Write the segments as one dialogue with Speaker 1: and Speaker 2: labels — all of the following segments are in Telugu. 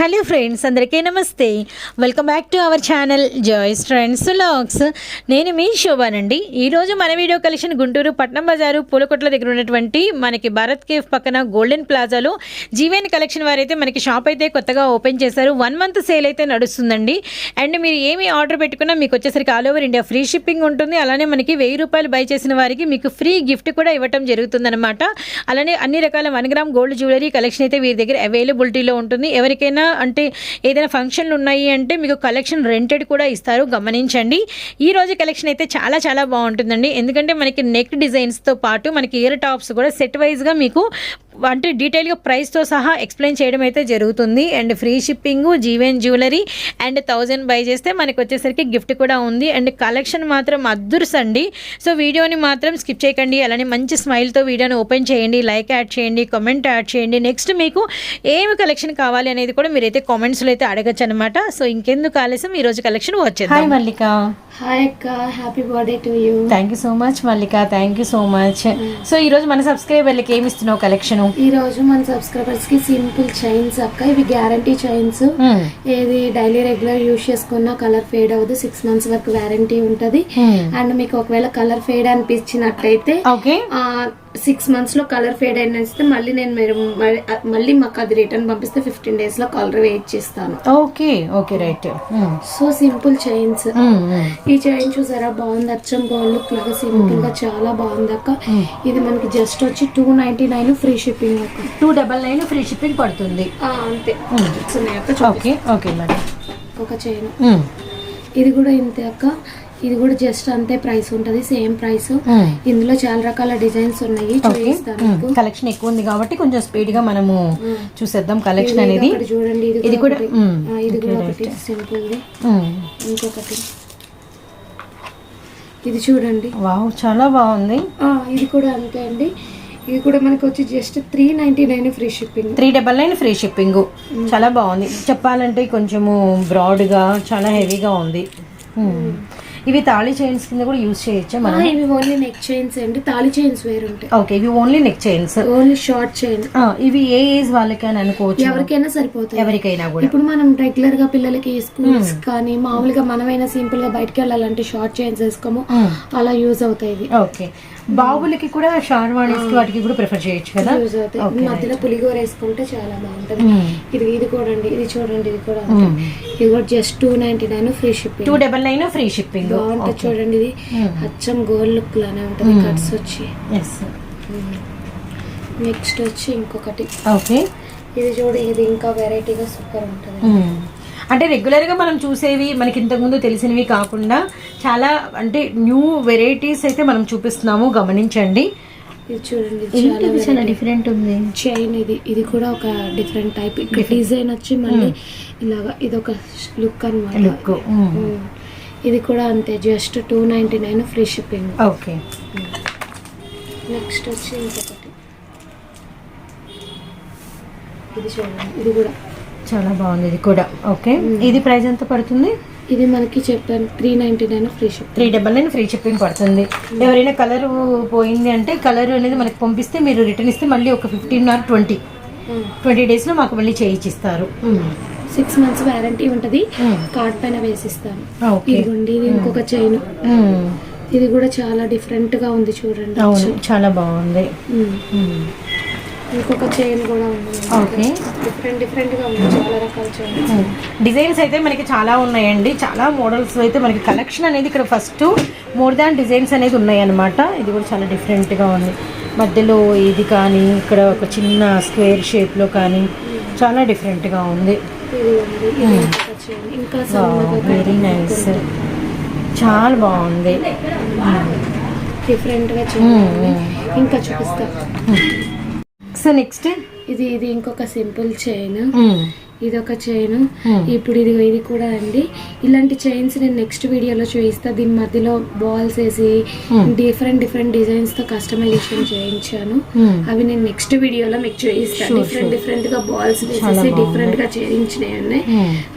Speaker 1: హలో ఫ్రెండ్స్ అందరికీ నమస్తే. Welcome back to our channel Joys Friends Logs నేను మీ శోభానండి ఈరోజు మన వీడియో కలెక్షన్ గుంటూరు పట్నం బజారు పూలకొట్ల దగ్గర ఉన్నటువంటి మనకి భారత్ కేఫ్ పక్కన గోల్డెన్ ప్లాజాలో జీవన్ కలెక్షన్ వారైతే మనకి షాప్ అయితే కొత్తగా ఓపెన్ చేశారు. వన్ మంత్ సేల్ అయితే నడుస్తుందండి. అండ్ మీరు ఏమి ఆర్డర్ పెట్టుకున్నా మీకు వచ్చేసరికి all over India free shipping ఉంటుంది. అలానే మనకి వెయ్యి రూపాయలు బై చేసిన వారికి మీకు ఫ్రీ గిఫ్ట్ కూడా ఇవ్వటం జరుగుతుందన్నమాట. అలానే అన్ని రకాల one gram gold jewellery collection అయితే వీరి దగ్గర అవైలబిలిటీలో ఉంటుంది. ఎవరికైనా అంటే ఏదైనా ఫంక్షన్లు ఉన్నాయి అంటే మీకు కలెక్షన్ రెంటెడ్ కూడా ఇస్తారు. గమనించండి. ఈ రోజు కలెక్షన్ అయితే చాలా చాలా బాగుంటుందండి. ఎందుకంటే మనకి నెక్ డిజైన్స్తో పాటు మనకి ఇయర్ టాప్స్ కూడా సెట్ వైజ్గా మీకు అంటే డీటెయిల్గా ప్రైస్తో సహా ఎక్స్ప్లెయిన్ చేయడం అయితే జరుగుతుంది. అండ్ ఫ్రీ షిప్పింగ్ జీవెన్ జ్యువెలరీ అండ్ థౌజండ్ బై చేస్తే మనకి వచ్చేసరికి గిఫ్ట్ కూడా ఉంది. అండ్ కలెక్షన్ మాత్రం అద్దుర్స్ అండి. సో వీడియోని మాత్రం స్కిప్ చేయకండి. అలానే మంచి స్మైల్తో వీడియోని ఓపెన్ చేయండి. లైక్ యాడ్ చేయండి కామెంట్ యాడ్ చేయండి. నెక్స్ట్ మీకు ఏమి కలెక్షన్ కావాలి అనేది కూడా మీరైతే కామెంట్స్లో అయితే అడగచ్చు అనమాట సో ఇంకెందుకు ఆలస్యం? ఈ రోజు కలెక్షన్ వచ్చేది హాయ్ మల్లిక.
Speaker 2: హాయ్ అక్క. Happy birthday to you
Speaker 1: thank you so much Mallika. Thank you so much so ఈ రోజు మన సబ్స్క్రైబర్లకి ఏమి ఇస్తున్నావు కలెక్షన్?
Speaker 2: ఈ రోజు మన సబ్స్క్రైబర్స్కి సింపుల్ చైన్స్ అక్క. ఇవి గ్యారంటీ చైన్స్ ఏది డైలీ రెగ్యులర్ యూస్ చేసుకున్న కలర్ ఫేడ్ అవ్వదు. సిక్స్ మంత్స్ వరకు వ్యారంటీ ఉంటది. అండ్ మీకు ఒకవేళ కలర్ ఫేడ్ అనిపించినట్టయితే
Speaker 1: ఓకే
Speaker 2: సిక్స్ మంత్స్లో కలర్ ఫేడ్ అయినస్తే మళ్ళీ నేను మీరు మళ్ళీ మాకు అది రిటర్న్ పంపిస్తే ఫిఫ్టీన్ డేస్లో కలర్ వెయిట్ చేస్తాను.
Speaker 1: Okay okay right.
Speaker 2: So simple chains. ఈ చైన్ చూసారా బాగుంది అచ్చం గోల్డ్ లుక్ లాగా సింపుల్గా చాలా బాగుంది అక్క. ఇది మనకి జస్ట్ వచ్చి two ninety nine free shipping అక్క.
Speaker 1: Two double nine free shipping పడుతుంది.
Speaker 2: అంతే.
Speaker 1: Okay okay madam.
Speaker 2: ఒక చైన్. ఇది కూడా ఇంతే అక్క. ఇది కూడా జస్ట్ అంతే ప్రైస్ ఉంటది సేమ్ ప్రైస్. ఇందులో చాలా రకాల డిజైన్స్ ఉన్నాయి చూపిస్తాను మీకు.
Speaker 1: కలెక్షన్ ఎక్కువ ఉంది కాబట్టి కొంచెం స్పీడ్గా మనము
Speaker 2: Hmm.
Speaker 1: చూసేద్దాం కలెక్షన్ అనేది.
Speaker 2: చూడండి ఇది కూడా ఇది కూడా ఒకటి. సింపుల్. ఇంకొకటి. ఇది చూడండి.
Speaker 1: వావ్ చాలా బాగుంది.
Speaker 2: ఇది కూడా అంతే అండి. ఇది కూడా మనకి వచ్చి just three ninety nine free shipping
Speaker 1: three double nine free shipping చాలా బాగుంది. చెప్పాలంటే కొంచెము బ్రాడ్గా చాలా హెవీగా ఉంది. ఇవి తాళి చైన్స్ కింద కూడా యూజ్ చేయొచ్చా మనం?
Speaker 2: ఇవి ఓన్లీ నెక్ చైన్స్ అండి. తాళి చైన్స్ వేరు ఉంటాయి.
Speaker 1: ఓకే ఇవి only neck chains.
Speaker 2: Only short chain.
Speaker 1: ఇవి ఏ ఏజ్ వాళ్ళకి అని అనుకోవచ్చు.
Speaker 2: ఎవరికైనా సరిపోతాయి.
Speaker 1: ఎవరికైనా కూడా.
Speaker 2: ఇప్పుడు మనం రెగ్యులర్గా పిల్లలకి స్కూల్స్ కానీ మామూలుగా మనమైనా సింపుల్గా బయటకు వెళ్ళాలంటే షార్ట్ చైన్స్ వేసుకోము.
Speaker 1: మ్మ్.
Speaker 2: అలా యూజ్ అవుతాయి ఇవి.
Speaker 1: ఓకే. బాబులకి కూడా షార్వాణీస్ వాటికి కూడా ప్రిఫర్ చేయొచ్చు కదా?
Speaker 2: మధ్యలో పులిగోర వేసుకుంటే చాలా బాగుంటది. ఇది ఇది చూడండి ఇది చూడండి ఇది కూడా. ఇది కూడా just two ninety nine free shipping
Speaker 1: two double nine free shipping
Speaker 2: బాగుంటది చూడండి ఇది. అచ్చం గోల్డ్ లుక్ లానే ఉంటది. కట్స్ వచ్చి. నెక్స్ట్ వచ్చి ఇంకొకటి.
Speaker 1: ఓకే.
Speaker 2: ఇది చూడు ఇది ఇంకా వెరైటీగా సూపర్ ఉంటది.
Speaker 1: అంటే రెగ్యులర్గా మనం చూసేవి మనకి ఇంతకుముందు తెలిసినవి కాకుండా చాలా అంటే న్యూ వెరైటీస్ అయితే మనం చూపిస్తున్నాము. గమనించండి.
Speaker 2: ఇది చూడండి
Speaker 1: చాలా డిఫరెంట్ ఉంది.
Speaker 2: చైన్ ఇది. ఇది కూడా ఒక డిఫరెంట్ టైప్ డిజైన్ వచ్చి మళ్ళీ ఇలాగా ఇది ఒక లుక్ అనమాట
Speaker 1: లుక్
Speaker 2: ఇది కూడా అంతే just two ninety nine free shipping
Speaker 1: okay
Speaker 2: next వచ్చి ఇంకొకటి. ఇది చూడండి ఇది కూడా.
Speaker 1: చాలా బాగుంది ఇది కూడా. ఓకే ఇది ప్రైస్ ఎంత పడుతుంది?
Speaker 2: ఇది మనకి చెప్పాను three ninety nine free ship
Speaker 1: three double nine free shipping పడుతుంది ఎవరైనా కలర్ పోయింది అంటే కలర్ అనేది మనకి పంపిస్తే మీరు రిటర్న్ ఇస్తే మళ్ళీ ఒక ఫిఫ్టీన్ ఆర్ ట్వంటీ ట్వంటీ డేస్లో మాకు మళ్ళీ చేయించిస్తారు
Speaker 2: సిక్స్ మంత్స్ వ్యారంటీ ఉంటది.
Speaker 1: మ్మ్.
Speaker 2: కార్డ్ పైన వేసిస్తాను.
Speaker 1: ఓకే
Speaker 2: ఇదిగోండి ఇది ఇంకొక చైన్.
Speaker 1: మ్మ్.
Speaker 2: ఇది కూడా చాలా డిఫరెంట్గా ఉంది చూడండి.
Speaker 1: అవును చాలా బాగుంది.
Speaker 2: ఇంకొక చైన్ కూడా ఉంది.
Speaker 1: ఓకే
Speaker 2: డిఫరెంట్ డిఫరెంట్గా ఉంది. చాలా రకాల చైన్.
Speaker 1: డిజైన్స్ అయితే మనకి చాలా ఉన్నాయండి. చాలా మోడల్స్ అయితే మనకి కలెక్షన్ అనేది ఇక్కడ ఫస్ట్ మోర్ దాన్ డిజైన్స్ అనేది ఉన్నాయి అన్నమాట ఇది కూడా చాలా డిఫరెంట్గా ఉంది. మధ్యలో ఇది కానీ ఇక్కడ ఒక చిన్న స్క్వేర్ షేప్లో కానీ చాలా డిఫరెంట్గా ఉంది.
Speaker 2: ఇది ఉంది. ఇది ఇంకొక చైన్ ఇంకా సన్నగా
Speaker 1: వెరీ నైస్ చాలా బాగుంది.
Speaker 2: డిఫరెంట్గా చైన్ ఉంది. ఇంకా చూపిస్తా.
Speaker 1: సో నెక్స్ట్
Speaker 2: ఇది ఇది ఇంకొక సింపుల్ చైన్ ఇది ఒక చైన్ ఇప్పుడు ఇది ఇది కూడా అండి. ఇలాంటి చైన్స్ నేను నెక్స్ట్ వీడియోలో చూపిస్తా. దీని మధ్యలో బాల్స్ వేసి డిఫరెంట్ డిఫరెంట్ డిజైన్స్తో కస్టమైజేషన్ చేయించాను. అవి నేను నెక్స్ట్ వీడియోలో మీకు చూపిస్తాను డిఫరెంట్ డిఫరెంట్గా బాల్స్ వేసేసి డిఫరెంట్గా చేయించినాయి ఉన్నాయి.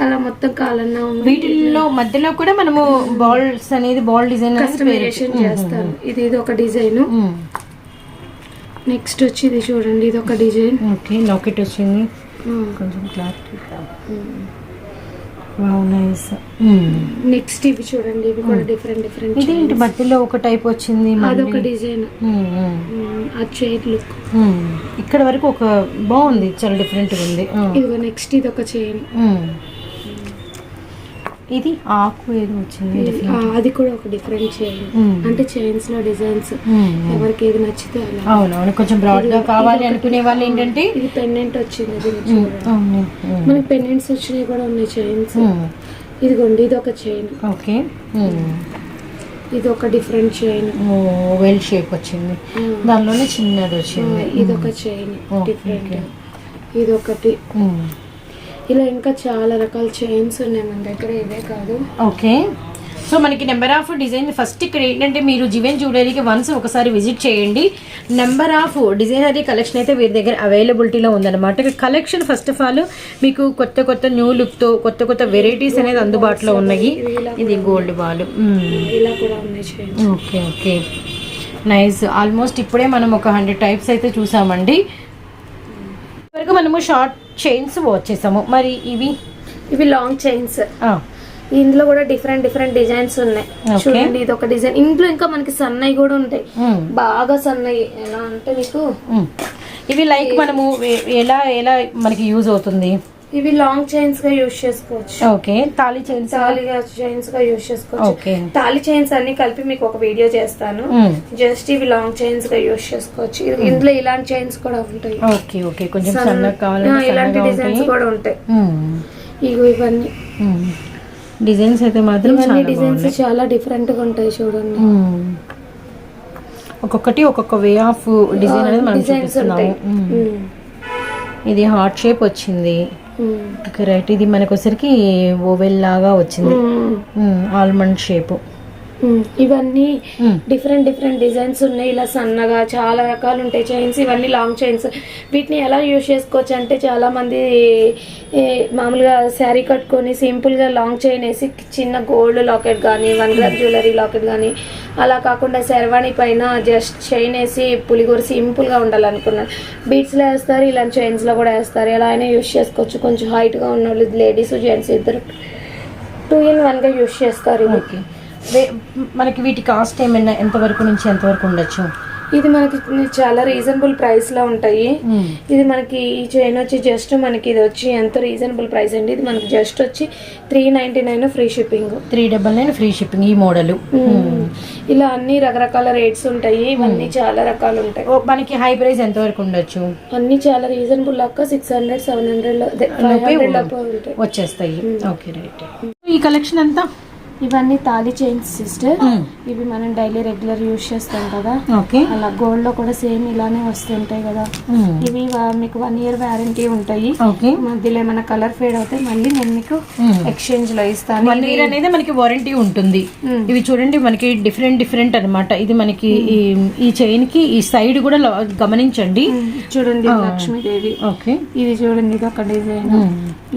Speaker 2: అలా మొత్తం కాలన్నా
Speaker 1: వీటిల్లో మధ్యలో కూడా మనము బాల్స్ అనేది బాల్ డిజైన్
Speaker 2: కస్టమైజేషన్ చేస్తాను. ఇది ఇది ఒక డిజైన్ నెక్స్ట్ వచ్చి ఇది చూడండి ఇది ఒక డిజైన్
Speaker 1: ఓకే లాకెట్ వచ్చింది. కొంచెం క్లారిటీ
Speaker 2: Hmm.
Speaker 1: నైస్
Speaker 2: నెక్స్ట్ ఇవి చూడండి ఇవి కూడా డిఫరెంట్ డిఫరెంట్
Speaker 1: ఇదేంటి బట్టలో ఒక టైప్ వచ్చింది
Speaker 2: అదొక డిజైన్ ఆ చైర్ లుక్.
Speaker 1: ఇక్కడ వరకు ఒక బాగుంది చాలా డిఫరెంట్గా ఉంది.
Speaker 2: ఇదిగో నెక్స్ట్ ఇది ఒక చైన్.
Speaker 1: ఇది ఆకు ఏదో వచ్చింది
Speaker 2: అది కూడా ఒక డిఫరెంట్ చైన్
Speaker 1: ఉమ్.
Speaker 2: అంటే చైన్స్లో డిజైన్స్ ఎవరికి ఏది నచ్చితే
Speaker 1: అవునవును కొంచెం బ్రాడ్గా కావాలి అనుకునే వాళ్ళు ఏంటంటే
Speaker 2: ఇది పెండెంట్ వచ్చింది మనకి పెండెంట్స్ వచ్చినాయి కూడా ఉన్నాయి చైన్స్ ఇదిగోండి ఇది ఒక చైన్
Speaker 1: ఓకే.
Speaker 2: ఇది ఒక డిఫరెంట్ చైన్
Speaker 1: వెల్ షేప్ వచ్చింది. దానిలోనే చిన్నది వచ్చింది.
Speaker 2: ఇది ఒక చైన్ డిఫరెంట్. ఇది ఒకటి. ఇలా ఇంకా చాలా రకాల చైన్స్ ఉన్నాయి మన దగ్గర. ఇవే కాదు.
Speaker 1: ఓకే. సో మనకి నెంబర్ ఆఫ్ డిజైన్ ఫస్ట్ ఇక్కడ ఏంటంటే మీరు జివెన్ జ్యువెలరీకి వన్స్ ఒకసారి విజిట్ చేయండి. నెంబర్ ఆఫ్ డిజైనరీ కలెక్షన్ అయితే వీరి దగ్గర అవైలబిలిటీలో ఉందన్నమాట. కలెక్షన్ ఫస్ట్ ఆఫ్ ఆల్ మీకు కొత్త కొత్త న్యూ లుక్తో కొత్త కొత్త వెరైటీస్ అనేది అందుబాటులో ఉన్నాయి. ఇది గోల్డ్ బాల్
Speaker 2: ఇలా కూడా ఉన్నాయి chains
Speaker 1: okay okay. Nice almost ఇప్పుడే మనం ఒక హండ్రెడ్ టైప్స్ అయితే చూసామండి. వరకు మనము షార్ట్ చైన్స్ వచ్చేసాము. మరి ఇవి?
Speaker 2: ఇవి లాంగ్ చైన్స్ ఇందులో కూడా డిఫరెంట్ డిఫరెంట్ డిజైన్స్ ఉన్నాయి. చూడండి ఇది ఒక డిజైన్ ఇందులో ఇంకా మనకి సన్నయి కూడా ఉంటాయి.
Speaker 1: ఉమ్.
Speaker 2: బాగా సన్నయి. ఎలా అంటే మీకు
Speaker 1: మ్మ్. ఇవి లైక్ మనము ఎలా ఎలా మనకి యూజ్ అవుతుంది?
Speaker 2: ఇవి లాంగ్ చైన్స్గా యూజ్ చేసుకోవచ్చు.
Speaker 1: ఓకే తాళి చైన్స్
Speaker 2: తాళిగా చైన్స్గా యూజ్ చేసుకోవచ్చు.
Speaker 1: ఓకే
Speaker 2: తాళి చైన్స్ అన్ని కలిపి మీకు ఒక వీడియో చేస్తాను. జస్ట్ ఇవి లాంగ్ చైన్స్గా యూజ్ చేసుకోవచ్చు. ఇది- ఇందులో ఇలాంటి చైన్స్ కూడా ఉంటాయి.
Speaker 1: ఓకే ఓకే కొంచెం
Speaker 2: సన్న-
Speaker 1: సన్నగా కావాలంటే
Speaker 2: ఇలాంటి డిజైన్స్ కూడా ఉంటాయి.
Speaker 1: మ్మ్.
Speaker 2: ఇగో ఇవన్నీ.
Speaker 1: డిజైన్స్ అయితే మాత్రం చాలా
Speaker 2: డిజైన్స్ చాలా డిఫరెంట్గా ఉంటాయి చూడండి.
Speaker 1: ఒక్కొక్కటి ఒక్కొక్క వే ఆఫ్ డిజైన్ అనేది మనం చూపిస్తున్నాము. ఇది హార్ట్ షేప్ వచ్చింది. రైట్ ఇది మనకు వచ్చరికి ఓవెల్ లాగా వచ్చింది. Almond shape.
Speaker 2: ఇవన్నీ డిఫరెంట్ డిఫరెంట్ డిజైన్స్ ఉన్నాయి. ఇలా సన్నగా చాలా రకాలు ఉంటాయి చైన్స్ ఇవన్నీ లాంగ్ చైన్స్ వీటిని ఎలా యూజ్ చేసుకోవచ్చు అంటే చాలా మంది ఏ, మామూలుగా శారీ కట్టుకొని సింపుల్గా లాంగ్ చైన్ వేసి చిన్న గోల్డ్ లాకెట్ కానీ వన్ గ్రామ్ జ్యువెలరీ లాకెట్ కానీ అలా కాకుండా శర్వాణి పైన జస్ట్ చైన్ వేసి పులిగూర సింపుల్గా ఉండాలనుకున్నాను బీట్స్లో వేస్తారు ఇలాంటి చైన్స్లో కూడా వేస్తారు. ఎలా అయినా యూజ్ చేసుకోవచ్చు. కొంచెం హైట్గా ఉన్న వాళ్ళు లేడీస్ జెంట్స్ ఇద్దరు టూ ఇన్ వన్గా యూజ్ చేస్తారు. ఇది
Speaker 1: ఓకే మనకి వీటి కాస్ట్ ఏమైనా ఎంత వరకు నుంచి ఎంత వరకు ఉండొచ్చు?
Speaker 2: ఇది మనకి చాలా రీజనబుల్ ప్రైస్లో ఉంటాయి. ఇది మనకి ఈ చైన్ వచ్చి జస్ట్ మనకి ఇది వచ్చి ఎంత రీజనబుల్ ప్రైస్ అండి? ఇది మనకి జస్ట్ వచ్చి three ninety nine free shipping
Speaker 1: three double nine free shipping ఈ మోడల్.
Speaker 2: ఇలా అన్ని రకరకాల రేట్స్ ఉంటాయి. ఇవన్నీ చాలా రకాలు ఉంటాయి.
Speaker 1: మనకి హై ప్రైస్ ఎంత వరకు ఉండొచ్చు?
Speaker 2: అన్ని చాలా రీజనబుల్ లెక్క సిక్స్ హండ్రెడ్ సెవెన్ హండ్రెడ్
Speaker 1: వచ్చేస్తాయి. ఓకే రైట్ ఈ కలెక్షన్ అంతా
Speaker 2: ఇవన్నీ తాళి చైన్స్ సిస్టర్ ఇవి మనం డైలీ రెగ్యులర్ యూజ్ చేస్తాం కదా. అలా గోల్డ్లో కూడా సేమ్ ఇలానే వస్తుంటాయి కదా. ఇవి వా- మీకు వన్ ఇయర్ వ్యారంటీ ఉంటాయి.
Speaker 1: ఓకే
Speaker 2: మధ్యలో ఏమైనా కలర్ ఫేడ్ అవుతే మళ్ళీ నేను మీకు ఎక్స్చేంజ్లో ఇస్తాను.
Speaker 1: వన్ ఇయర్ అనేది మనకి వారంటీ ఉంటుంది. ఇవి చూడండి మనకి డిఫరెంట్ డిఫరెంట్ అన్నమాట. ఇది మనకి ఈ చైన్కి ఈ సైడ్ కూడా గమనించండి.
Speaker 2: చూడండి లక్ష్మీదేవి.
Speaker 1: ఓకే
Speaker 2: ఇది చూడండి ఇది ఒక డిజైన్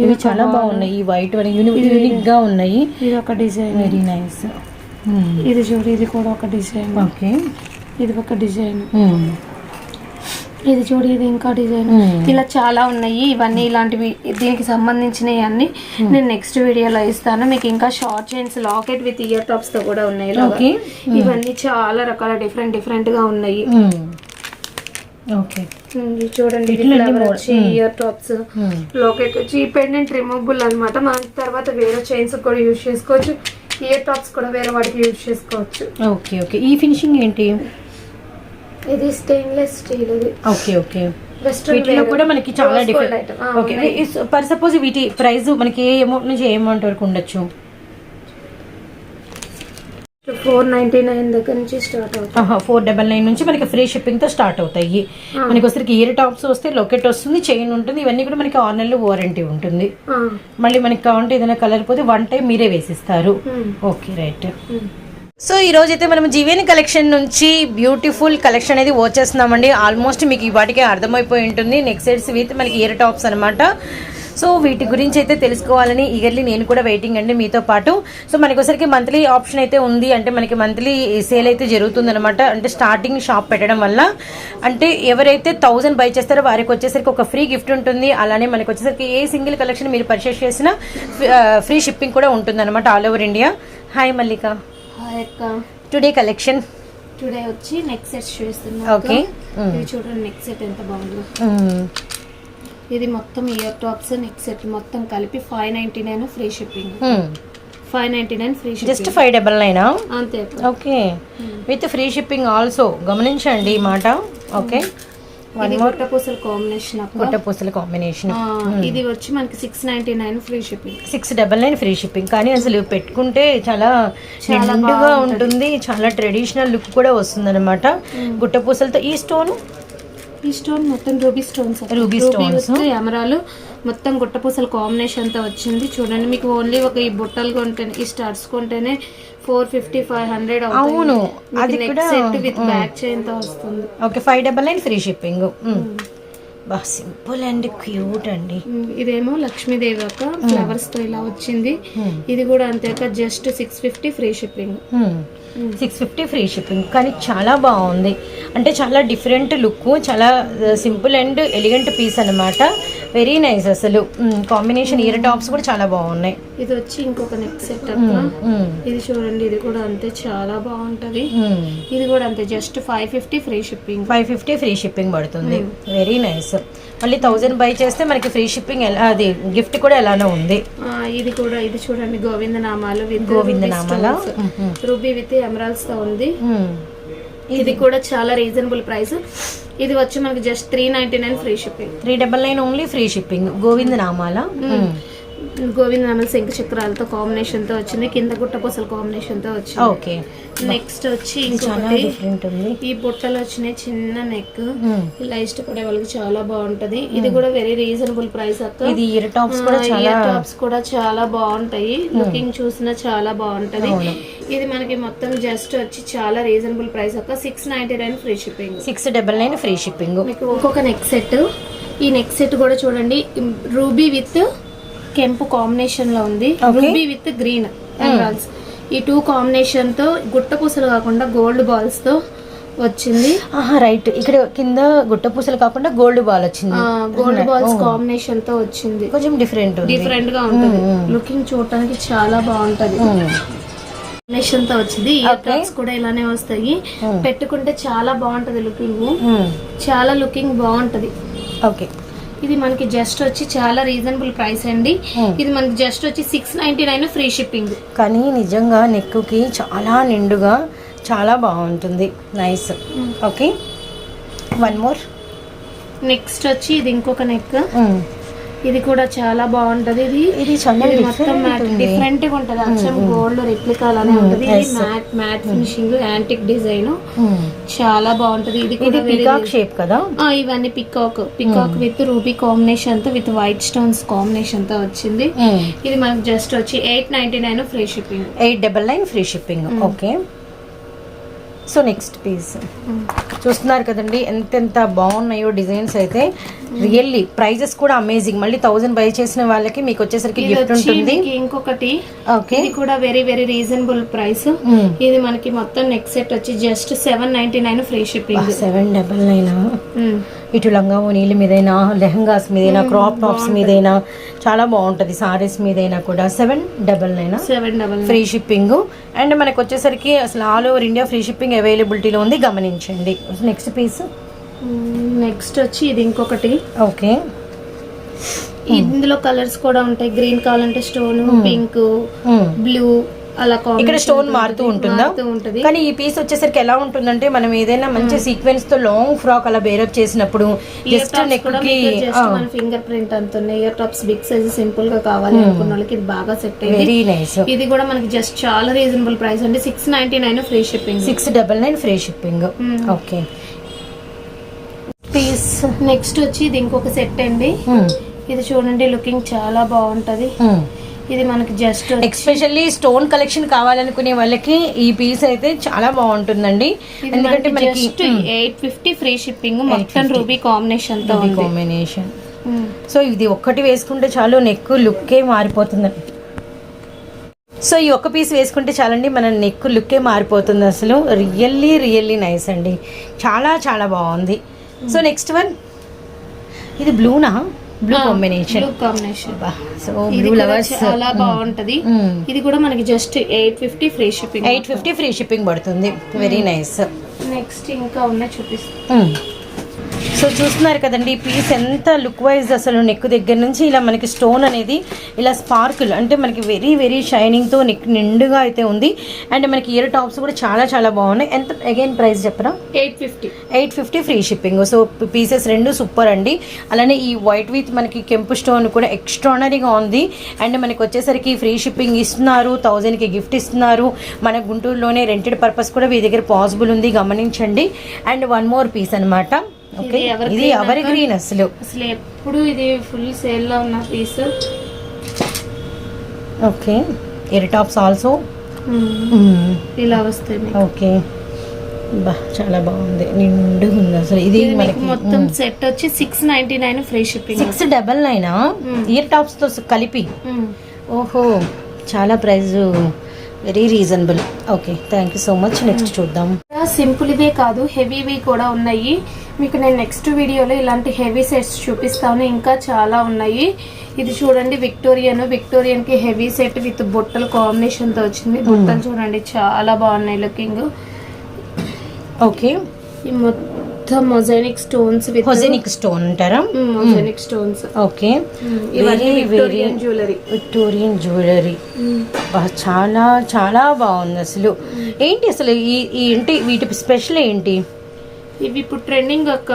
Speaker 1: ఇవి చాలా బాగున్నాయి ఈ వైట్ యూనిక్గా ఉన్నాయి.
Speaker 2: ఇది ఒక డిజైన్
Speaker 1: వెరీ నైస్
Speaker 2: ఇది చూడు ఇది కూడా ఒక డిజైన్.
Speaker 1: ఓకే
Speaker 2: ఇది ఒక డిజైన్. ఇది చూడు ఇది ఇంకా డిజైన్. ఇలా చాలా ఉన్నాయి. ఇవన్నీ ఇలాంటివి దీనికి సంబంధించినవి అన్ని నేను నెక్స్ట్ వీడియోలో ఇస్తాను. మీకు ఇంకా short chains locket with ear టాప్స్తో కూడా ఉన్నాయి. ఇవన్నీ చాలా రకాల డిఫరెంట్ డిఫరెంట్గా ఉన్నాయి.
Speaker 1: ఓకే
Speaker 2: చూడండి. వచ్చి ఇయర్ టాప్స్ లాకెట్ వచ్చి పెండెంట్ రిమూవబుల్ అన్నమాట. మనం తర్వాత వేరే చైన్స్ కూడా యూజ్ చేసుకోవచ్చు. ఇయర్ టాప్స్ కూడా వేరే వాటికి యూజ్ చేసుకోవచ్చు.
Speaker 1: Okay okay. ఈ ఫినిషింగ్ ఏంటి?
Speaker 2: ఇది స్టెయిన్లెస్ స్టీల్ ఇది.
Speaker 1: Okay okay. వీటిలో కూడా మనకి చాలా డిఫరెంట్ ఓకే. పర్ సపోజ్ వీటి ప్రైస్ మనకి ఏ అమౌంట్ నుంచి ఏ అమౌంట్ వరకు ఉండొచ్చు?
Speaker 2: ఫోర్ నైన్టీ నైన్ దగ్గర నుంచి స్టార్ట్
Speaker 1: ఫోర్ డబల్ నైన్ నుంచి మనకి ఫ్రీ షిప్పింగ్తో స్టార్ట్ అవుతాయి. మనకి వచ్చరికి ఇయర్ టాప్స్ వస్తే లొకెట్ వస్తుంది చైన్ ఉంటుంది ఇవన్నీ కూడా మనకి ఆరు నెలలు వారంటీ ఉంటుంది. మళ్ళీ మనకి కావాలంటే ఏదైనా కలర్ పోతే వన్ టైం మీరే వేసిస్తారు. Okay right. సో ఈ రోజు అయితే మనం జీవేని కలెక్షన్ నుంచి బ్యూటిఫుల్ కలెక్షన్ అనేది వచ్చేస్తున్నామండి ఆల్మోస్ట్ మీకు ఈ వాటికి అర్థమైపోయి ఉంటుంది. నెక్స్ట్ సెట్స్ విత్ మనకి ఇయర్ టాప్స్ అనమాట సో వీటి గురించి అయితే తెలుసుకోవాలని ఈగర్లీ నేను కూడా వెయిటింగ్ అండి మీతో పాటు. సో మనకి ఒకసారికి మంత్లీ ఆప్షన్ అయితే ఉంది. అంటే మనకి మంత్లీ సేల్ అయితే జరుగుతుందన్నమాట. అంటే స్టార్టింగ్ షాప్ పెట్టడం వల్ల. అంటే ఎవరైతే థౌజండ్ బై చేస్తారో వారికి వచ్చేసరికి ఒక ఫ్రీ గిఫ్ట్ ఉంటుంది. అలానే మనకి వచ్చేసరికి ఏ సింగిల్ కలెక్షన్ మీరు పర్చేస్ చేసినా ఫ్రీ షిప్పింగ్ కూడా ఉంటుంది అనమాట all over India hi Mallika
Speaker 2: ఆ యొక్క
Speaker 1: టుడే కలెక్షన్
Speaker 2: టుడే వచ్చి నెక్ సెట్ చూస్తున్నా. ఇది చూడండి నెక్ సెట్ ఎంత బాగుందో. ఇది మొత్తం ఇయర్ టాప్స్ నెక్ సెట్ మొత్తం కలిపి five ninety nine free shipping five ninety nine free
Speaker 1: just five double నైనా
Speaker 2: అంతే.
Speaker 1: Okay with free shipping also గమనించండి ఈ మాట. ఓకే వన్
Speaker 2: ఇది
Speaker 1: మోర్
Speaker 2: గుట్ట పూసల కాంబినేషన్ అక్క
Speaker 1: గుట్ట పూసల కాంబినేషన్
Speaker 2: ఇది వచ్చి మనకి six ninety nine free shipping
Speaker 1: six double nine free shipping కానీ అసలు పెట్టుకుంటే చాలా నిండుగా. ఉంటుంది. చాలా ట్రెడిషనల్ లుక్ కూడా వస్తుంది అనమాట గుట్ట పూసలతో ఈ స్టోన్
Speaker 2: ఈ స్టోన్ మొత్తం రూబీ స్టోన్స్
Speaker 1: Ruby stones.
Speaker 2: ఎమరాలు మొత్తం గుట్టపూసల కాంబినేషన్తో వచ్చింది. చూడండి మీకు ఓన్లీ ఒక ఈ బుట్టలు కొంటేనే ఈ స్టార్ట్స్ కొంటేనే ఫోర్ ఫిఫ్టీ ఫైవ్ హండ్రెడ్
Speaker 1: అవును. అది
Speaker 2: నెక్
Speaker 1: కూడా-
Speaker 2: సెట్ విత్ బ్యాక్ చైన్తో వస్తుంది.
Speaker 1: Okay five double nine free shipping బా సింపుల్ అండ్ క్యూట్ అండి.
Speaker 2: ఇదేమో లక్ష్మీదేవి ఒక ఫ్లవర్స్తో ఇలా వచ్చింది. ఇది కూడా అంతే just six fifty free shipping
Speaker 1: six fifty free shipping. కానీ చాలా బాగుంది. అంటే చాలా డిఫరెంట్ లుక్ చాలా సింపుల్ అండ్ ఎలిగెంట్ పీస్ అనమాట వెరీ నైస్ అసలు. కాంబినేషన్ ఇయర్ టాప్స్ కూడా చాలా బాగున్నాయి.
Speaker 2: ఇది వచ్చి ఇంకొక నెక్ సెట్. ఇది చూడండి ఇది కూడా అంతే చాలా బాగుంటది. ఇది కూడా అంతే just five fifty free shipping
Speaker 1: five fifty free shipping పడుతుంది. వెరీ నైస్ మళ్ళీ థౌజండ్ బై చేస్తే మనకి ఫ్రీ షిప్పింగ్ ఎలా అది గిఫ్ట్ కూడా ఎలానో ఉంది.
Speaker 2: ఇది కూడా ఇది చూడండి గోవింద నామాలు విత్
Speaker 1: గోవిందనామాల?
Speaker 2: రూబీ విత్ ఎమరాల్స్తో ఉంది. ఇది కూడా చాలా రీజనబుల్ ప్రైస్ ఇది వచ్చి మనకి just three ninety nine free shipping
Speaker 1: three double nine only free shipping Govind నామాల మ్మ్.
Speaker 2: గోవింద నామాల శంఖ చక్రాలతో కాంబినేషన్తో వచ్చింది. కింద గుట్టపూసల కాంబినేషన్తో వచ్చింది.
Speaker 1: ఓకే.
Speaker 2: నెక్స్ట్ వచ్చి ఇంకొకటి. ఈ బుట్టలు వచ్చినాయి చిన్న నెక్
Speaker 1: మ్మ్.
Speaker 2: ఇలా ఇష్టపడే వాళ్ళకి చాలా బాగుంటది. ఇది కూడా వెరీ రీజనబుల్ ప్రైస్ అక్క.
Speaker 1: ఇది ఇయర్ టాప్స్ కూడా చాలా
Speaker 2: ఇయర్ టాప్స్ కూడా చాలా బాగుంటాయి. లుకింగ్ చూసినా చాలా బాగుంటది. ఇది మనకి మొత్తం జస్ట్ వచ్చి చాలా రీజనబుల్ ప్రైస్ అక్క. Six ninety nine free shipping
Speaker 1: six double nine free shipping
Speaker 2: మీకు ఇంకొక నెక్ సెట్ ఈ నెక్ సెట్ కూడా చూడండి. రూబీ విత్ కెంపు కాంబినేషన్లో ఉంది. రూబీ విత్ గ్రీన్ ఎమరాల్డ్స్ ఈ టూ కాంబినేషన్తో గుట్ట పూసలు కాకుండా గోల్డ్ బాల్స్తో వచ్చింది.
Speaker 1: ఆహా రైట్ ఇక్కడ కింద గుట్ట పూసలు కాకుండా గోల్డ్ బాల్ వచ్చింది.
Speaker 2: గోల్డ్ బాల్స్ కాంబినేషన్తో వచ్చింది.
Speaker 1: కొంచెం డిఫరెంట్
Speaker 2: డిఫరెంట్గా ఉంటది. లుకింగ్ చూడటానికి చాలా బాగుంటది. కాంబినేషన్తో వచ్చింది. ఇయర్ కూడా ఇలానే వస్తాయి.
Speaker 1: Hmm.
Speaker 2: పెట్టుకుంటే చాలా బాగుంటది లుకింగ్. చాలా లుకింగ్ బాగుంటది.
Speaker 1: ఓకే
Speaker 2: ఇది మనకి జస్ట్ వచ్చి చాలా రీజనబుల్ ప్రైస్ అండి.
Speaker 1: Hmm.
Speaker 2: ఇది మనకి జస్ట్ వచ్చి six ninety nine free shipping.
Speaker 1: కానీ నిజంగా నెక్కి చాలా నిండుగా చాలా బాగుంటుంది. Nice okay one more
Speaker 2: next వచ్చి ఇది ఇంకొక నెక్ ఇది కూడా చాలా బాగుంటది. ఇది
Speaker 1: ఇది
Speaker 2: మొత్తం
Speaker 1: డిఫరెంట్ ఉంది
Speaker 2: డిఫరెంట్గా ఉంటది అచ్చం గోల్డ్ రెప్లికా లానే ఉంటది. ఇది. Matte matte finishing antique design. చాలా బాగుంటది. ఇది కూడా
Speaker 1: పికాక్ షేప్ కదా?
Speaker 2: ఆ, ఇవన్నీ పికాక్ పికాక్ విత్ రూబీ కాంబినేషన్తో విత్ వైట్ స్టోన్స్ కాంబినేషన్తో వచ్చింది. ఇది మనకు జస్ట్ వచ్చి eight ninety nine free shipping
Speaker 1: eight double nine free shipping okay so next piece చూస్తున్నారు కదండి ఎంతెంత బాగున్నాయో డిజైన్స్ అయితే. రియల్లీ ప్రైజెస్ కూడా అమేజింగ్ మళ్ళీ థౌజండ్ బై చేసిన వాళ్ళకి మీకు వచ్చేసరికి గిఫ్ట్ ఉంటుంది.
Speaker 2: ఇంకొకటి.
Speaker 1: ఓకే
Speaker 2: ఇది కూడా వెరీ వెరీ రీజనబుల్ ప్రైస్ ఇది మనకి మొత్తం నెక్ సెట్ వచ్చి just seven ninety nine free shipping
Speaker 1: seven double nine ఇటు లంగా ఓనీల మీదైనా లెహంగాస్ మీదైనా క్రాప్ టాప్స్ మీదైనా చాలా బాగుంటుంది. సారీస్ మీదైనా కూడా seven double nine
Speaker 2: seven double
Speaker 1: free shipping and మనకు వచ్చేసరికి అసలు all over India free shipping అవైలబిలిటీలో ఉంది. గమనించండి. నెక్స్ట్ పీస్
Speaker 2: నెక్స్ట్ వచ్చి ఇది ఇంకొకటి.
Speaker 1: ఓకే.
Speaker 2: ఇందులో కలర్స్ కూడా ఉంటాయి. గ్రీన్ కావాలంటే స్టోన్ పింక్ బ్లూ అలా
Speaker 1: ఇక్కడ స్టోన్ మారుతూ
Speaker 2: ఉంటుంది.
Speaker 1: ఉంటుందా. కానీ ఈ పీస్ వచ్చేసరికి ఎలా ఉంటుందంటే మనం ఏదైనా మంచి సీక్వెన్స్తో లాంగ్ ఫ్రాక్ అలా బేరప్ చేసినప్పుడు జస్ట్
Speaker 2: నెక్కి మన ఫింగర్ ప్రింట్ అంత ఇయర్ టాప్స్ బిగ్ సైజ్ సింపుల్గా కావాలి అనుకున్న వాళ్ళకి ఇది బాగా సెట్ అయింది.
Speaker 1: వెరీ నైస్
Speaker 2: ఇది కూడా మనకి జస్ట్ చాలా రీజనబుల్ ప్రైస్ అండి. Six ninety nine free shipping
Speaker 1: six double nine free shipping. Okay piece
Speaker 2: next వచ్చి ఇది ఇంకొక సెట్ అండి. ఇది చూడండి లుకింగ్ చాలా బాగుంటది. ఇది మనకి జస్ట్
Speaker 1: ఎక్స్పెషల్లీ స్టోన్ కలెక్షన్ కావాలనుకునే వాళ్ళకి ఈ పీస్ అయితే చాలా బాగుంటుందండి. ఎందుకంటే మనకి
Speaker 2: just eight fifty free shipping మొత్తం రూబీ కాంబినేషన్తో
Speaker 1: కాంబినేషన్. సో ఇది ఒక్కటి వేసుకుంటే చాలు నెక్ లుక్కే మారిపోతుంది సో ఈ ఒక్క పీస్ వేసుకుంటే చాలండి మన నెక్ లుక్కే మారిపోతుంది అసలు. రియల్లీ రియల్లీ నైస్ అండి. చాలా చాలా బాగుంది. సో నెక్స్ట్ వన్ ఇది బ్లూనా blue combination
Speaker 2: blue combination
Speaker 1: so blue lovers
Speaker 2: చాలా బాగుంటది. ఇది కూడా మనకి just eight fifty free shipping
Speaker 1: eight fifty free shipping పడుతుంది. వెరీ నైస్
Speaker 2: నెక్స్ట్ ఇంకా ఉన్నాయి చూపిస్తాను
Speaker 1: సో చూస్తున్నారు కదండి ఈ పీస్ ఎంత లుక్ వైజ్ అసలు నెక్ దగ్గర నుంచి ఇలా మనకి స్టోన్ అనేది ఇలా స్పార్కిల్ అంటే మనకి వెరీ వెరీ షైనింగ్తో నెక్ నిండుగా అయితే ఉంది. అండ్ మనకి ఇయర్ టాప్స్ కూడా చాలా చాలా బాగున్నాయి. ఎంత అగైన్ ప్రైస్ చెప్పరా?
Speaker 2: Eight fifty.
Speaker 1: Eight fifty free shipping so pieces రెండు సూపర్ అండి. అలానే ఈ వైట్ విత్ మనకి కెంపు స్టోన్ కూడా ఎక్స్ట్రానరీగా ఉంది. అండ్ మనకి వచ్చేసరికి ఫ్రీ షిప్పింగ్ ఇస్తున్నారు. థౌజండ్కి గిఫ్ట్ ఇస్తున్నారు. మన గుంటూరులోనే రెంటెడ్ పర్పస్ కూడా మీ దగ్గర పాసిబుల్ ఉంది. గమనించండి. అండ్ వన్ మోర్ పీస్ అన్నమాట. ఓకే.
Speaker 2: ఇది
Speaker 1: ఎవర్ గ్రీన్ అసలు?
Speaker 2: అసలు ఎప్పుడు ఇది ఫుల్ సేల్లో ఉన్న piece
Speaker 1: okay. Ear tops also
Speaker 2: ఇలా వస్తాయి
Speaker 1: ఓకే. బా చాలా బాగుంది. నిండుగా ఉంది అసలు. ఇది మనకి
Speaker 2: మొత్తం సెట్ వచ్చి six ninety nine free shipping
Speaker 1: six double నైనా ఇయర్ టాప్స్తో కలిపి? ఓహో చాలా price very reasonable okay thank you so much next చూద్దాం.
Speaker 2: సింపుల్ ఇవే కాదు హెవీవి కూడా ఉన్నాయి. మీకు నేను నెక్స్ట్ వీడియోలో ఇలాంటి హెవీ సెట్స్ చూపిస్తాను. ఇంకా చాలా ఉన్నాయి. ఇది చూడండి విక్టోరియన్ విక్టోరియన్కి హెవీ సెట్ విత్ బొట్టల కాంబినేషన్తో వచ్చింది. బొట్టలు చూడండి చాలా బాగున్నాయి లుకింగ్
Speaker 1: ఓకే
Speaker 2: ఈ మొత్తం మొజైనిక్ స్టోన్స్ విత్
Speaker 1: హొజెనిక్ స్టోన్ అంటారా
Speaker 2: మొజైనిక్ స్టోన్స్
Speaker 1: ఓకే
Speaker 2: ఇవన్నీ విక్టోరియన్ జ్యువెలరీ
Speaker 1: విక్టోరియన్ జ్యువెలరీ చాలా చాలా బాగుంది అసలు. ఏంటి అసలు ఈ ఏంటి వీటి స్పెషల్ ఏంటి?
Speaker 2: ఇవి ఇప్పుడు ట్రెండింగ్ అక్క.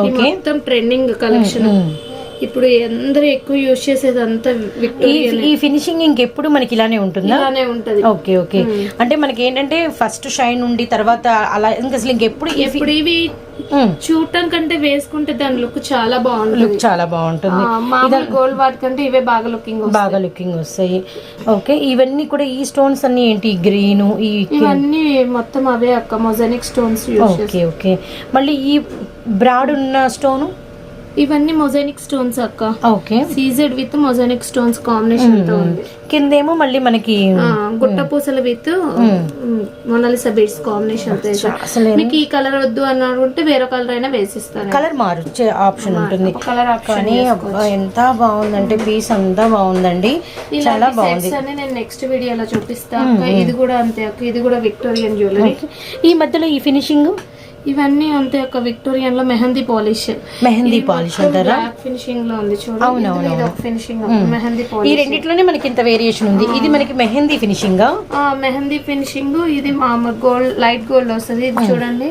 Speaker 1: ఓకే
Speaker 2: మొత్తం ట్రెండింగ్ కలెక్షన్
Speaker 1: మ్మ్.
Speaker 2: ఇప్పుడు అందరూ ఎక్కువ యూజ్ చేసేది అంతా
Speaker 1: ఈ ఫినిషింగ్ ఇంకెప్పుడు మనకి ఇలానే ఉంటుందా?
Speaker 2: ఇలానే ఉంటది.
Speaker 1: Okay okay. అంటే మనకి ఏంటంటే ఫస్ట్ షైన్ ఉండి తర్వాత అలా ఇంకా అసలు ఇంకెప్పుడు
Speaker 2: ఇప్పుడు ఇవి చూడటం కంటే వేసుకుంటే దాని లుక్ చాలా బాగుంటుంది.
Speaker 1: లుక్ చాలా బాగుంటుంది.
Speaker 2: గోల్డ్ వాటి కంటే ఇవే బాగా లుకింగ్
Speaker 1: బాగా లుకింగ్ వస్తాయి. ఓకే ఇవన్నీ కూడా ఈ స్టోన్స్ అన్ని ఏంటి? గ్రీన్ ఈ
Speaker 2: ఇవన్నీ మొత్తం అవే అక్క మొజానిక్ స్టోన్స్
Speaker 1: ఓకే ఓకే. మళ్ళీ ఈ బ్రాడ్ ఉన్న స్టోన్
Speaker 2: ఇవన్నీ మొజానిక్ స్టోన్స్ అక్క.
Speaker 1: ఓకే.
Speaker 2: సీజెడ్ విత్ మొజానిక్ స్టోన్స్ కాంబినేషన్తో ఉంది.
Speaker 1: కిందేమో మళ్ళీ మనకి
Speaker 2: గుట్ట పూసల విత్ మొనాలిసా బీడ్స్
Speaker 1: కాంబినేషన్తో
Speaker 2: మీకు ఈ కలర్ వద్దు అని అనుకుంటే వేరే కలర్ అయినా వేసిస్తాను.
Speaker 1: కలర్ మారుచ్చే ఆప్షన్ ఉంటుంది.
Speaker 2: కలర్
Speaker 1: కానీ ఎంత బాగుందంటే పీస్ అంతా బాగుందండి. చాలా బాగుంది.
Speaker 2: నేను నెక్స్ట్ వీడియోలో చూపిస్తా అక్క. ఇది కూడా అంతే అక్క. ఇది కూడా విక్టోరియన్ జ్యువెలరీ.
Speaker 1: ఈ మధ్యలో ఈ ఫినిషింగ్?
Speaker 2: ఇవన్నీ అంతే ఒక విక్టోరియన్లో మెహందీ పాలిష్.
Speaker 1: మెహందీ పాలిష్ అంటారా?
Speaker 2: ఫినిషింగ్లో ఉంది చూడండి ఫినిషింగ్ మెహందీ
Speaker 1: ఈ
Speaker 2: పాలిష్.
Speaker 1: రెండిట్లోనే మనకి ఇంత వేరియేషన్ ఉంది. ఇది మనకి మెహందీ ఫినిషింగ్
Speaker 2: ఆ మెహందీ ఫినిషింగ్ ఇది మామూలు గోల్డ్ లైట్ గోల్డ్ వస్తుంది. ఇది చూడండి.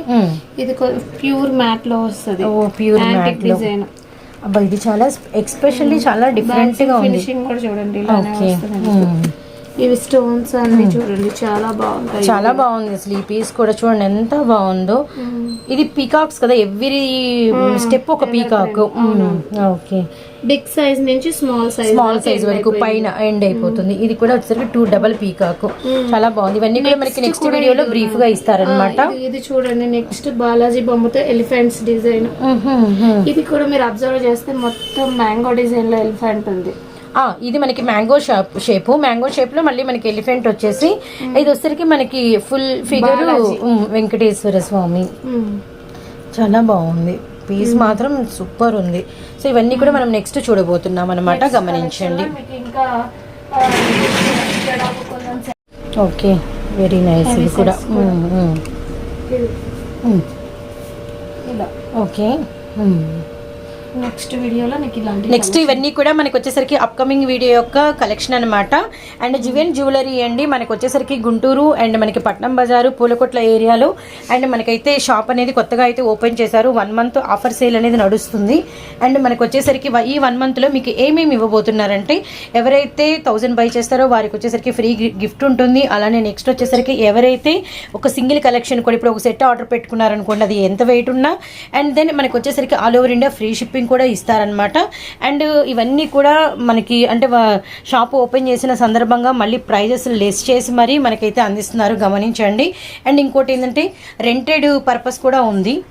Speaker 2: ఇది ప్యూర్ మ్యాట్లో వస్తుంది.
Speaker 1: ఓ ప్యూర్ మ్యాట్
Speaker 2: డిజైన్
Speaker 1: అబ్బా ఇది చాలా ఎక్స్పెషల్లీ చాలా డిఫరెంట్గా ఉంది.
Speaker 2: ఫినిషింగ్ కూడా చూడండి
Speaker 1: ఓకే.
Speaker 2: ఇవి స్టోన్స్ అన్ని చూడండి చాలా బాగుంటాయి.
Speaker 1: చాలా బాగుంది అసలు ఈ పీస్ కూడా చూడండి ఎంత బాగుందో. ఇది పీకాక్స్ కదా ఎవ్రీ స్టెప్ ఒక పీకాక్ ఓకే
Speaker 2: బిగ్ సైజ్ నుంచి స్మాల్ సైజ్
Speaker 1: స్మాల్ సైజ్ వరకు పైన ఎండ్ అయిపోతుంది. ఇది కూడా వచ్చేసరికి టూ డబల్ పీకాక్ చాలా బాగుంది. ఇవన్నీ కూడా మనకి నెక్స్ట్ వీడియోలో బ్రీఫ్గా ఇస్తారనమాట
Speaker 2: ఇది చూడండి నెక్స్ట్ బాలాజీ బొమ్మతో ఎలిఫెంట్స్ డిజైన్ ఇది కూడా మీరు అబ్జర్వ్ చేస్తే మొత్తం మ్యాంగో డిజైన్లో ఎలిఫెంట్ ఉంది.
Speaker 1: ఇది మనకి మ్యాంగో షాప్ షేప్. మ్యాంగో షేప్లో మళ్ళీ మనకి ఎలిఫెంట్ వచ్చేసి ఇది వచ్చేసరికి మనకి ఫుల్ ఫిగర్ వెంకటేశ్వర స్వామి. చాలా బాగుంది. పీస్ మాత్రం సూపర్ ఉంది. సో ఇవన్నీ కూడా మనం నెక్స్ట్ చూడబోతున్నాం అనమాట గమనించండి. ఓకే వెరీ నైస్ ఇది కూడా. ఓకే
Speaker 2: నెక్స్ట్ వీడియోలో నీకు ఇలాంటి
Speaker 1: నెక్స్ట్ ఇవన్నీ కూడా మనకి వచ్చేసరికి అప్కమింగ్ వీడియో యొక్క కలెక్షన్ అనమాట అండ్ జివెన్ జ్యువెలరీ అండి మనకి వచ్చేసరికి గుంటూరు అండ్ మనకి పట్నం బజారు పూలకొట్ల ఏరియాలో. అండ్ మనకైతే షాప్ అనేది కొత్తగా అయితే ఓపెన్ చేశారు. వన్ మంత్ ఆఫర్ సేల్ అనేది నడుస్తుంది. అండ్ మనకి వచ్చేసరికి ఈ వన్ మంత్లో మీకు ఏమేమి ఇవ్వబోతున్నారంటే ఎవరైతే థౌజండ్ బై చేస్తారో వారికి వచ్చేసరికి ఫ్రీ గిఫ్ట్ ఉంటుంది. అలానే నెక్స్ట్ వచ్చేసరికి ఎవరైతే ఒక సింగిల్ కలెక్షన్ కూడా ఇప్పుడు ఒక సెట్ ఆర్డర్ పెట్టుకున్నారనుకోండి అది ఎంత వెయిట్ ఉన్నా. అండ్ దెన్ మనకి వచ్చేసరికి all over India free shipping కూడా ఇస్తారనమాట అండ్ ఇవన్నీ కూడా మనకి అంటే వా- షాప్ ఓపెన్ చేసిన సందర్భంగా మళ్ళీ ప్రైజెస్ లెస్ చేసి మరీ మనకైతే అందిస్తున్నారు. గమనించండి. అండ్ ఇంకోటి ఏంటంటే రెంటెడ్ పర్పస్ కూడా ఉంది.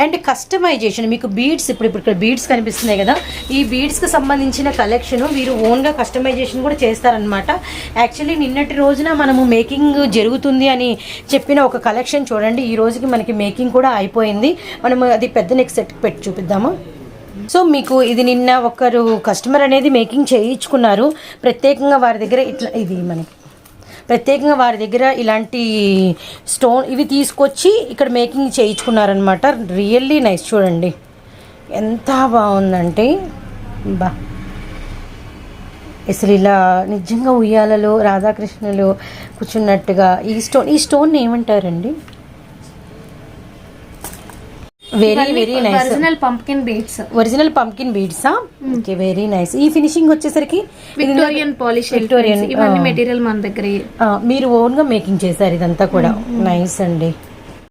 Speaker 1: అండ్ కస్టమైజేషన్ మీకు బీడ్స్ ఇప్పుడు ఇప్పుడు ఇక్కడ బీడ్స్ కనిపిస్తున్నాయి కదా. ఈ బీడ్స్కి సంబంధించిన కలెక్షన్ వీరు ఓన్గా కస్టమైజేషన్ కూడా చేస్తారనమాట యాక్చువల్లీ నిన్నటి రోజున మనము మేకింగ్ జరుగుతుంది అని చెప్పిన ఒక కలెక్షన్ చూడండి. ఈ రోజుకి మనకి మేకింగ్ కూడా అయిపోయింది. మనము అది పెద్ద నెక్ సెట్ పెట్టి చూపిద్దాము. సో మీకు ఇది నిన్న ఒకరు కస్టమర్ అనేది మేకింగ్ చేయించుకున్నారు. ప్రత్యేకంగా వారి దగ్గర ఇట్లా ఇది మనకి ప్రత్యేకంగా వారి దగ్గర ఇలాంటి స్టోన్ ఇవి తీసుకొచ్చి ఇక్కడ మేకింగ్ చేయించుకున్నారనమాట రియల్లీ నైస్ చూడండి. ఎంత బాగుందంటే బా. అసలు ఇలా నిజంగా ఉయ్యాలలో రాధాకృష్ణులు కూర్చున్నట్టుగా ఈ స్టోన్ ఈ స్టోన్ ఏమంటారండి? Very very nice
Speaker 2: original pumpkin beads
Speaker 1: original pumpkin బీడ్సా okay very nice ఈ ఫినిషింగ్ వచ్చేసరికి
Speaker 2: విక్టోరియన్ పాలిష్
Speaker 1: Victorian,
Speaker 2: ఇవన్నీ. మెటీరియల్ మన దగ్గర.
Speaker 1: మీరు ఓన్గా మేకింగ్ చేశారు ఇదంతా కూడా. నైస్ అండి.